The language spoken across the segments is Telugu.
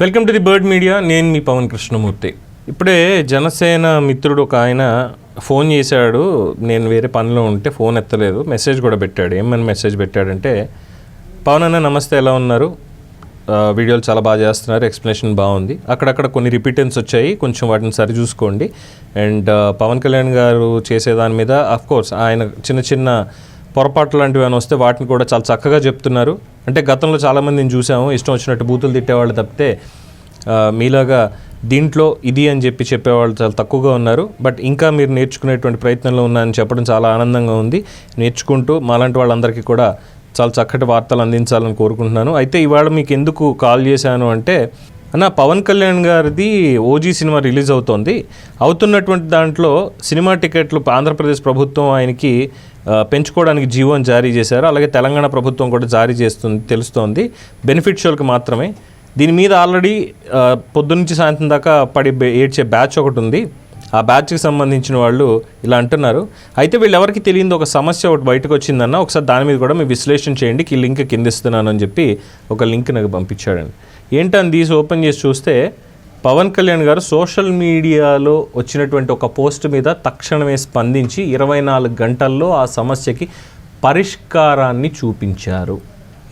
Welcome to the bird media నేను మీ పవన్ కృష్ణమూర్తి. ఇప్పుడే జనసేన మిత్రుడు ఒక ఆయన ఫోన్ చేశాడు. నేను వేరే పనిలో ఉంటే ఫోన్ ఎత్తలేదు. మెసేజ్ కూడా పెట్టాడు. ఏమని మెసేజ్ పెట్టాడంటే పవన్ అన్న నమస్తే. ఎలా ఉన్నారు? వీడియోలు చాలా బాగా చేస్తున్నారు. ఎక్స్ప్లెనేషన్ బాగుంది. అక్కడక్కడ కొన్ని రిపీటెన్స్ వచ్చాయి. కొంచెం వాటిని సరి చూసుకోండి. అండ్ పవన్ కళ్యాణ్ గారు చేసే దాని మీద కోర్స్ ఆయన చిన్న చిన్న పొరపాట్లు లాంటివి ఏమైనా వస్తే వాటిని కూడా చాలా చక్కగా చెప్తున్నారు. అంటే గతంలో చాలామందిని చూసాము ఇష్టం వచ్చినట్టు బూతులు తిట్టేవాళ్ళు తప్పితే మీలాగా దీంట్లో ఇది అని చెప్పి చెప్పేవాళ్ళు చాలా తక్కువగా ఉన్నారు. బట్ ఇంకా మీరు నేర్చుకునేటువంటి ప్రయత్నంలో ఉన్నారని చెప్పడం చాలా ఆనందంగా ఉంది. నేర్చుకుంటూ మాలాంటి వాళ్ళందరికీ కూడా చాలా చక్కటి వార్తలు అందించాలని కోరుకుంటున్నాను. అయితే ఇవాళ మీకు ఎందుకు కాల్ చేశాను అంటే అన్న పవన్ కళ్యాణ్ గారిది ఓజీ సినిమా రిలీజ్ అవుతోంది. అవుతున్నటువంటి దాంట్లో సినిమా టికెట్లు ఆంధ్రప్రదేశ్ ప్రభుత్వం ఆయనకి పెంచుకోవడానికి జీవోని జారీ చేశారు. అలాగే తెలంగాణ ప్రభుత్వం కూడా జారీ చేస్తుంది తెలుస్తోంది. బెనిఫిట్ షోలకు మాత్రమే. దీని మీద ఆల్రెడీ పొద్దునుంచి సాయంత్రం దాకా పడి ఏడ్చే బ్యాచ్ ఒకటి ఉంది. ఆ బ్యాచ్కి సంబంధించిన వాళ్ళు ఇలా అంటున్నారు. అయితే వీళ్ళెవరికి తెలియదు ఒక సమస్య ఒకటి బయటకు వచ్చిందన్న ఒకసారి దాని మీద కూడా మీరు విశ్లేషణ చేయండి. ఈ లింక్ కిందిస్తున్నాను అని చెప్పి ఒక లింక్ నాకు పంపించాడండి. ఏంటని తీసి ఓపెన్ చేసి చూస్తే పవన్ కళ్యాణ్ గారు సోషల్ మీడియాలో వచ్చినటువంటి ఒక పోస్ట్ మీద తక్షణమే స్పందించి ఇరవై నాలుగు గంటల్లో ఆ సమస్యకి పరిష్కారాన్ని చూపించారు.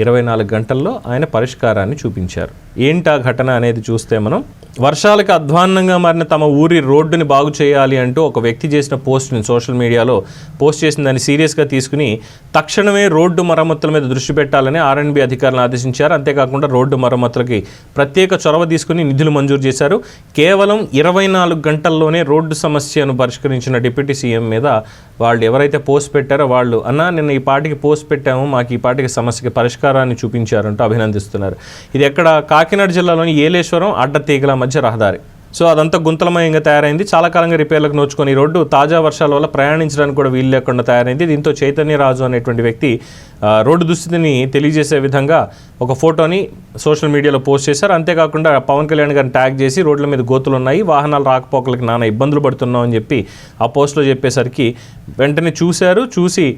ఇరవై నాలుగు గంటల్లో ఆయన పరిష్కారాన్ని చూపించారు. ఏంటి ఆ ఘటన అనేది చూస్తే మనం వర్షాలకు అధ్వాన్నంగా మారిన తమ ఊరి రోడ్డుని బాగు చేయాలి అంటూ ఒక వ్యక్తి చేసిన పోస్ట్ని సోషల్ మీడియాలో పోస్ట్ చేసిన దాన్ని సీరియస్గా తీసుకుని తక్షణమే రోడ్డు మరమ్మతుల మీద దృష్టి పెట్టాలని ఆర్ఎన్బి అధికారులను ఆదేశించారు. అంతేకాకుండా రోడ్డు మరమ్మతులకి ప్రత్యేక చొరవ తీసుకుని నిధులు మంజూరు చేశారు. కేవలం ఇరవై నాలుగు గంటల్లోనే రోడ్డు సమస్యను పరిష్కరించిన డిప్యూటీ సీఎం మీద వాళ్ళు ఎవరైతే పోస్ట్ పెట్టారో వాళ్ళు అన్నా నిన్న ఈ పాటికి పోస్ట్ పెట్టాము మాకు ఈ పాటికి సమస్యకి పరిష్కారాన్ని చూపించారంటూ అభినందిస్తున్నారు. ఇది ఎక్కడ కాకినాడ జిల్లాలోని ఏలేశ్వరం అడ్డతీగల మధ్య రహదారి. సో అదంతా గుంతలమయంగా తయారైంది. చాలా కాలంగా రిపేర్లకు నోచుకొని ఈ రోడ్డు తాజా వర్షాల వల్ల ప్రయాణించడానికి కూడా వీలు లేకుండా తయారైంది. దీంతో చైతన్యరాజు అనేటువంటి వ్యక్తి రోడ్డు దుస్థితిని తెలియజేసే విధంగా ఒక ఫోటోని సోషల్ మీడియాలో పోస్ట్ చేశారు. అంతేకాకుండా పవన్ కళ్యాణ్ గారిని ట్యాగ్ చేసి రోడ్ల మీద గోతులు ఉన్నాయి వాహనాలు రాకపోకలకి నానా ఇబ్బందులు పడుతున్నాం అని చెప్పి ఆ పోస్ట్లో చెప్పేసరికి వెంటనే చూశారు. చూసి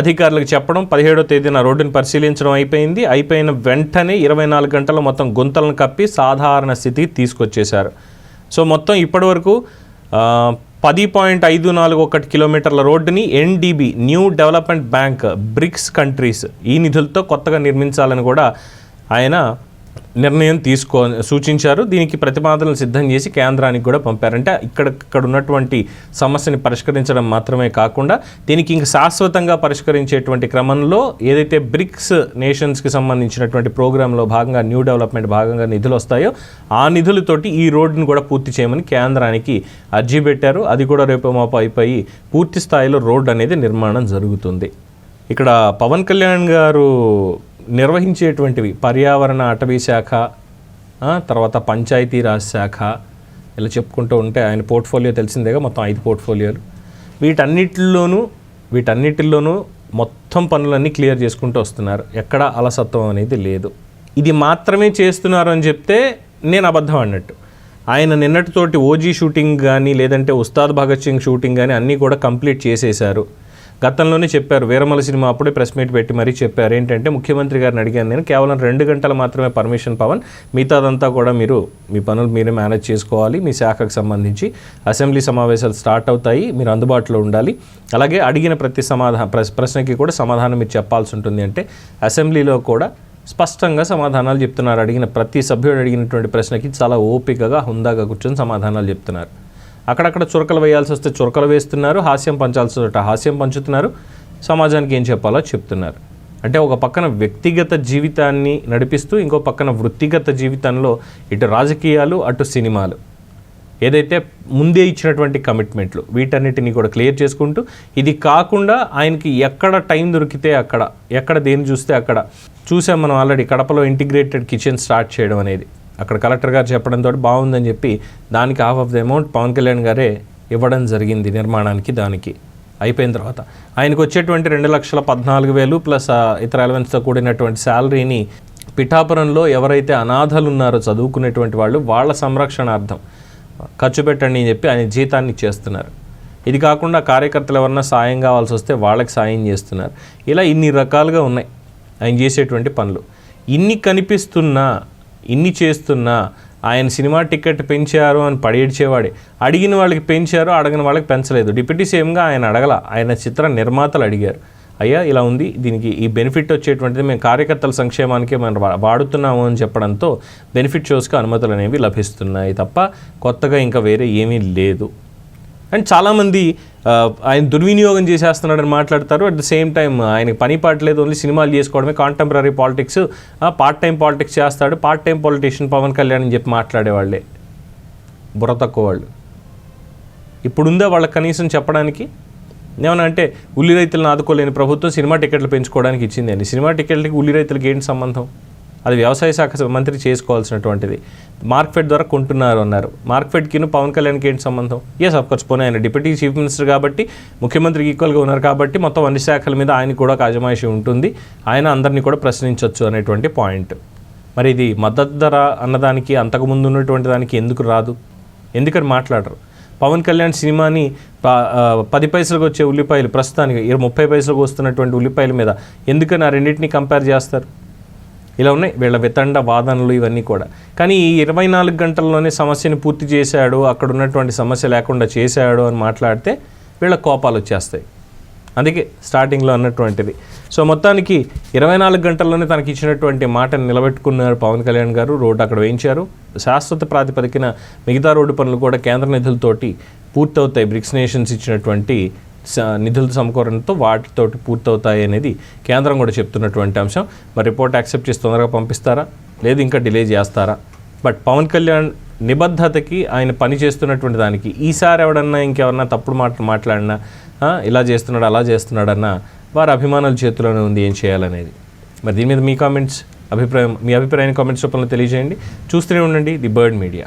అధికారులకు చెప్పడం పదిహేడో తేదీన రోడ్డుని పరిశీలించడం అయిపోయింది. అయిపోయిన వెంటనే ఇరవై నాలుగు గంటల మొత్తం గుంతలను కప్పి సాధారణ స్థితికి తీసుకొచ్చేశారు. సో మొత్తం ఇప్పటివరకు పది పాయింట్ ఐదు నాలుగు ఒకటి కిలోమీటర్ల రోడ్డుని NDB new development bank BRICS countries ఈ నిధులతో కొత్తగా నిర్మించాలని కూడా ఆయన నిర్ణయం తీసుకో సూచించారు. దీనికి ప్రతిపాదనలు సిద్ధం చేసి కేంద్రానికి కూడా పంపారంటే. ఇక్కడ ఇక్కడ ఉన్నటువంటి సమస్యని పరిష్కరించడం మాత్రమే కాకుండా దీనికి ఇంక శాశ్వతంగా పరిష్కరించేటువంటి క్రమంలో ఏదైతే బ్రిక్స్ నేషన్స్కి సంబంధించినటువంటి ప్రోగ్రాంలో భాగంగా న్యూ డెవలప్మెంట్ భాగంగా నిధులు వస్తాయో ఆ నిధులతోటి ఈ రోడ్డును కూడా పూర్తి చేయమని కేంద్రానికి అర్జీ పెట్టారు. అది కూడా రేపు మాపు అయిపోయి పూర్తి స్థాయిలో రోడ్డు అనేది నిర్మాణం జరుగుతుంది. ఇక్కడ పవన్ కళ్యాణ్ గారు నిర్వహించేటువంటివి. పర్యావరణ అటవీ శాఖ తర్వాత పంచాయతీరాజ్ శాఖ ఇలా చెప్పుకుంటూ ఉంటే ఆయన పోర్ట్ఫోలియో తెలిసిందేగా మొత్తం ఐదు పోర్ట్ఫోలియోలు. వీటన్నిటిలోనూ వీటన్నిటిలోనూ మొత్తం పనులన్నీ క్లియర్ చేసుకుంటూ వస్తున్నారు. ఎక్కడ అలసత్వం అనేది లేదు. ఇది మాత్రమే చేస్తున్నారు అని చెప్తే నేను అబద్ధం అన్నట్టు. ఆయన నిన్నటితోటి ఓజీ షూటింగ్ కానీ లేదంటే ఉస్తాద్ భగత్ సింగ్ షూటింగ్ కానీ అన్నీ కూడా కంప్లీట్ చేసేశారు. గతంలోనే చెప్పారు. వీరమల సినిమా అప్పుడే ప్రెస్ మీట్ పెట్టి మరీ చెప్పారు. ఏంటంటే ముఖ్యమంత్రి గారిని అడిగాను నేను కేవలం రెండు గంటలు మాత్రమే పర్మిషన్ పవన్ మిగతాదంతా కూడా మీరు మీ పనులు మీరే మేనేజ్ చేసుకోవాలి మీ శాఖకు సంబంధించి అసెంబ్లీ సమావేశాలు స్టార్ట్ అవుతాయి మీరు అందుబాటులో ఉండాలి. అలాగే అడిగిన ప్రతి సమాధాన ప్రశ్నకి కూడా సమాధానం మీరు చెప్పాల్సి ఉంటుంది అంటే అసెంబ్లీలో కూడా స్పష్టంగా సమాధానాలు చెప్తున్నారు. అడిగిన ప్రతి సభ్యుడు అడిగినటువంటి ప్రశ్నకి చాలా ఓపికగా హుందాగా కూర్చొని సమాధానాలు చెప్తున్నారు. అక్కడక్కడ చురకలు వేయాల్సి వస్తే చురకలు వేస్తున్నారు హాస్యం పంచాల్సి వస్తే హాస్యం పంచుతున్నారు. సమాజానికి ఏం చెప్పాలో చెప్తున్నారు. అంటే ఒక పక్కన వ్యక్తిగత జీవితాన్ని నడిపిస్తూ ఇంకో పక్కన వృత్తిగత జీవితంలో ఇటు రాజకీయాలు అటు సినిమాలు. ఏదైతే ముందే ఇచ్చినటువంటి కమిట్మెంట్లు వీటన్నిటిని కూడా క్లియర్ చేసుకుంటూ ఇది కాకుండా ఆయనకి ఎక్కడ టైం దొరికితే అక్కడ ఎక్కడ దేని చూస్తే అక్కడ. చూసాం మనం ఆల్రెడీ కడపలో ఇంటిగ్రేటెడ్ కిచెన్ స్టార్ట్ చేయడం అనేది. అక్కడ కలెక్టర్ గారు చెప్పడంతో బాగుందని చెప్పి దానికి half of the amount Pawan Kalyan గారే ఇవ్వడం జరిగింది నిర్మాణానికి దానికి. అయిపోయిన తర్వాత. ఆయనకు వచ్చేటువంటి రెండు లక్షల పద్నాలుగు వేలు ప్లస్ ఇతర ఎలవెన్స్తో కూడినటువంటి శాలరీని పిఠాపురంలో ఎవరైతే అనాథలు ఉన్నారో చదువుకునేటువంటి వాళ్ళు వాళ్ళ సంరక్షణార్థం ఖర్చు పెట్టండి అని చెప్పి ఆయన జీతాన్ని చేస్తున్నారు ఇది కాకుండా కార్యకర్తలు ఎవరన్నా సాయం కావాల్సి వస్తే వాళ్ళకి సాయం చేస్తున్నారు. ఇలా ఇన్ని రకాలుగా ఉన్నాయి. ఆయన చేసేటువంటి పనులు. ఇన్ని కనిపిస్తున్నా ఇన్ని చేస్తున్నా ఆయన సినిమా టికెట్ పెంచారు అని పడేడ్చేవాడే. అడిగిన వాళ్ళకి పెంచారు అడగిన వాళ్ళకి పెంచలేదు. డిప్యూటీ సీఎంగా ఆయన అడగల ఆయన చిత్ర నిర్మాతలు అడిగారు. అయ్యా ఇలా ఉంది దీనికి ఈ బెనిఫిట్ వచ్చేటువంటిది మేము కార్యకర్తల సంక్షేమానికి మనం వాడుతున్నాము అని చెప్పడంతో బెనిఫిట్ షోస్కి అనుమతులు అనేవి లభిస్తున్నాయి తప్ప కొత్తగా ఇంకా వేరే ఏమీ లేదు. అండ్ చాలామంది ఆయన దుర్వినియోగం చేసేస్తున్నాడని మాట్లాడతారు. అట్ ద సేమ్ టైం ఆయనకి పని పాటలేదు ఓన్లీ సినిమాలు చేసుకోవడమే. Contemporary politics part time politics చేస్తాడు. Part time politician Pawan Kalyan అని చెప్పి మాట్లాడేవాళ్ళే. బుర్ర తక్కువ వాళ్ళు. ఇప్పుడుందా వాళ్ళకి కనీసం చెప్పడానికి? ఏమన్నా అంటే ఉల్లి రైతులను ఆదుకోలేని ప్రభుత్వం సినిమా టికెట్లు పెంచుకోవడానికి ఇచ్చింది అండి. సినిమా టికెట్లకి ఉల్లి రైతులకి ఏంటి సంబంధం? అది వ్యవసాయ శాఖ మంత్రి చేసుకోవాల్సినటువంటిది. మార్క్ఫెడ్ ద్వారా కొంటున్నారు అన్నారు. మార్క్ఫెడ్కి పవన్ కళ్యాణ్కి ఏంటి సంబంధం? ఎస్ అఫ్కోర్స్ పోనీ ఆయన డిప్యూటీ చీఫ్ మినిస్టర్ కాబట్టి ముఖ్యమంత్రికి ఈక్వల్గా ఉన్నారు కాబట్టి మొత్తం అన్ని శాఖల మీద ఆయన కూడా ఒక అజమాయిషి ఉంటుంది. ఆయన అందరినీ కూడా ప్రశ్నించవచ్చు అనేటువంటి పాయింట్ మరి ఇది మద్దతు ధర అన్నదానికి అంతకుముందు ఉన్నటువంటి దానికి ఎందుకు రాదు? ఎందుకని మాట్లాడరు? పవన్ కళ్యాణ్ సినిమాని పది పైసలకు వచ్చే ఉల్లిపాయలు ప్రస్తుతానికి ఇరవై ముప్పై పైసలకు వస్తున్నటువంటి ఉల్లిపాయల మీద ఎందుకని ఆ రెండింటిని కంపేర్ చేస్తారు? ఇలా ఉన్నాయి. వీళ్ళ వితండ వాదనలు ఇవన్నీ కూడా. కానీ ఈ ఇరవై నాలుగు గంటల్లోనే సమస్యని పూర్తి చేశాడు అక్కడ ఉన్నటువంటి సమస్య లేకుండా చేశాడు అని మాట్లాడితే వీళ్ళ కోపాలు వచ్చేస్తాయి. అందుకే స్టార్టింగ్లో అన్నటువంటిది. సో మొత్తానికి ఇరవై నాలుగు గంటల్లోనే తనకి ఇచ్చినటువంటి మాటను నిలబెట్టుకున్నారు పవన్ కళ్యాణ్ గారు. రోడ్డు అక్కడ వేయించారు. శాశ్వత ప్రాతిపదికన మిగతా రోడ్డు పనులు కూడా కేంద్ర నిధులతోటి పూర్తవుతాయి. బ్రిక్స్ నేషన్స్ ఇచ్చినటువంటి నిధుల సమకూరణతో వాటితోటి పూర్తవుతాయి అనేది కేంద్రం కూడా చెప్తున్నటువంటి అంశం. మరి రిపోర్ట్ యాక్సెప్ట్ చేసి తొందరగా పంపిస్తారా? లేదు ఇంకా డిలే చేస్తారా? బట్ పవన్ కళ్యాణ్ నిబద్ధతకి ఆయన పని చేస్తున్నటువంటి దానికి ఈసారి ఎవడన్నా ఇంకెవరన్నా తప్పుడు మాట మాట్లాడినా ఇలా చేస్తున్నాడు అలా చేస్తున్నాడన్నా వారి అభిమానుల చేతిలోనే ఉంది ఏం చేయాలనేది. మరి దీని మీద మీ కామెంట్స్ అభిప్రాయం మీ అభిప్రాయాన్ని కామెంట్స్ రూపంలో తెలియజేయండి. చూస్తూనే ఉండండి ది బర్డ్ మీడియా.